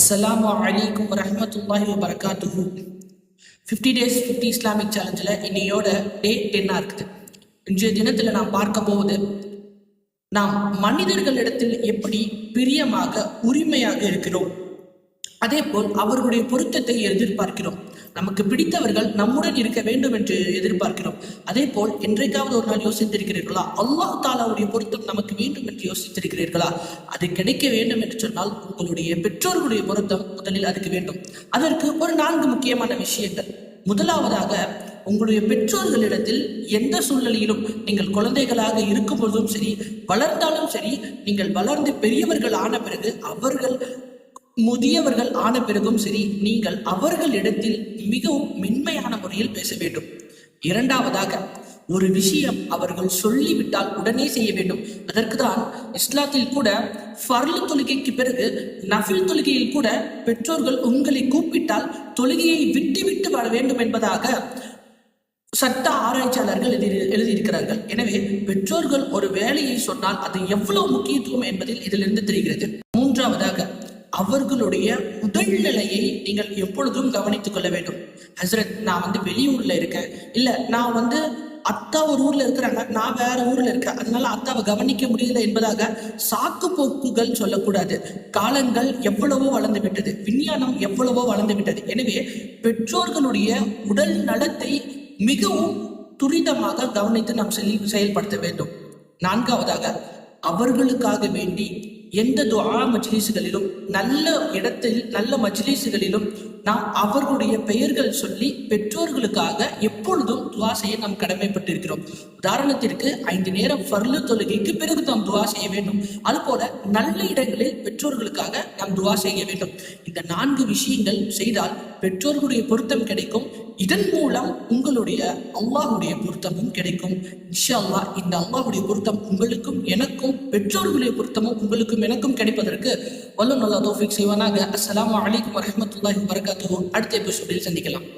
அஸ்லாம் அலைக்கும் ரஹமத்துல்லாஹி வபரகாத்துஹு ஃபிஃப்டி டேஸ் ஃபிஃப்டி இஸ்லாமிக் சேலஞ்சில் இன்னையோட டே டென்னாக இருக்குது. இன்றைய தினத்தில் நாம் பார்க்க போவது நாம் மனிதர்களிடத்தில் எப்படி பிரியமாக உரிமையாக இருக்கிறோம்? அதே போல் அவர்களுடைய பொருத்தத்தை எதிர்பார்க்கிறோம். நமக்கு பிடித்தவர்கள் நம்முடன் இருக்க வேண்டும் என்று எதிர்பார்க்கிறோம். அதே போல் என்றைக்காவது ஒரு நாள் யோசித்திருக்கிறீர்களா? அல்லாஹ் தாலாவுடைய பொருத்தம் நமக்கு வேண்டும் என்று யோசித்திருக்கிறீர்களா? அது கிடைக்க வேண்டும் என்று சொன்னால் உங்களுடைய பெற்றோர்களுடைய பொருத்தம் முதலில் அதுக்கு வேண்டும். அதற்கு ஒரு நான்கு முக்கியமான விஷயங்கள். முதலாவதாக உங்களுடைய பெற்றோர்களிடத்தில் எந்த சூழ்நிலையிலும் நீங்கள் குழந்தைகளாக இருக்கும் பொழுதும் சரி வளர்ந்தாலும் சரி நீங்கள் வளர்ந்து பெரியவர்கள் ஆன பிறகு அவர்கள் முதியவர்கள் ஆன பிறகும் சரி நீங்கள் அவர்களிடத்தில் மிகவும் மென்மையான முறையில் பேச வேண்டும். இரண்டாவதாக ஒரு விஷயம் அவர்கள் சொல்லிவிட்டால் உடனே செய்ய வேண்டும். அதற்கு தான் இஸ்லாத்தில் கூட ஃபர்லு தொழுகைக்கு பிறகு நஃபில் தொழுகையில் கூட பெற்றோர்கள் உங்களை கூப்பிட்டால் தொழுகையை விட்டு விட்டு வர வேண்டும் என்பதாக சட்ட ஆராய்ச்சியாளர்கள் எழுதி எழுதியிருக்கிறார்கள். எனவே பெற்றோர்கள் ஒரு வேலையை சொன்னால் அது எவ்வளவு முக்கியத்துவம் என்பதில் இதிலிருந்து தெரிகிறது. மூன்றாவதாக அவர்களுடைய உடல்நிலையை நீங்கள் எப்பொழுதும் கவனித்துக் கொள்ள வேண்டும். ஹசரத் நான் வந்து வெளியூர்ல இருக்கேன். இல்ல நான் வந்து அத்தா ஒரு ஊர்ல இருக்கிறாங்க. நான் வேற ஊர்ல இருக்கேன். அதனால அத்தாவை கவனிக்க முடியல என்பதாக சாக்கு போக்குகள் சொல்லக்கூடாது. காலங்கள் எவ்வளவோ வளர்ந்து விட்டது. விஞ்ஞானம் எவ்வளவோ வளர்ந்து விட்டது. எனவே பெற்றோர்களுடைய உடல் நலத்தை மிகவும் துரிதமாக கவனித்து நாம் செல் செயல்படுத்த வேண்டும். நான்காவதாக அவர்களுக்காக வேண்டி எந்த துஆ மஜ்லிஸுகளிலும் நல்ல இடத்தில் நல்ல மஜ்லிஸுகளிலும் நாம் அவர்களுடைய பெயர்கள் சொல்லி பெற்றோர்களுக்காக எப்பொழுதும் துவா செய்ய நாம் கடமைப்பட்டிருக்கிறோம். உதாரணத்திற்கு ஐந்து நேரம் ஃபர்லு தொழுகைக்கு பிறகு நாம் துவா செய்ய வேண்டும். அதுபோல நல்ல இடங்களில் பெற்றோர்களுக்காக நாம் துவா செய்ய வேண்டும். இந்த நான்கு விஷயங்கள் செய்தால் பெற்றோர்களுடைய பொருத்தம் கிடைக்கும். இதன் மூலம் உங்களுடைய அல்லாஹுடைய பொருத்தமும் கிடைக்கும். இன்ஷால்லா இந்த அல்லாஹுடைய பொருத்தம் உங்களுக்கும் எனக்கும் பெற்றோர்களுடைய பொருத்தமும் உங்களுக்கும் எனக்கும் கிடைப்பதற்கு வல்லம் நல்லா தோஃபிக் செய்வானாக. அஸ்லாம் வலைக்கம் வரஹ்மத்துல்லாஹி வரகாத்து அடுத்த எபிசோடில் சந்திக்கலாம்.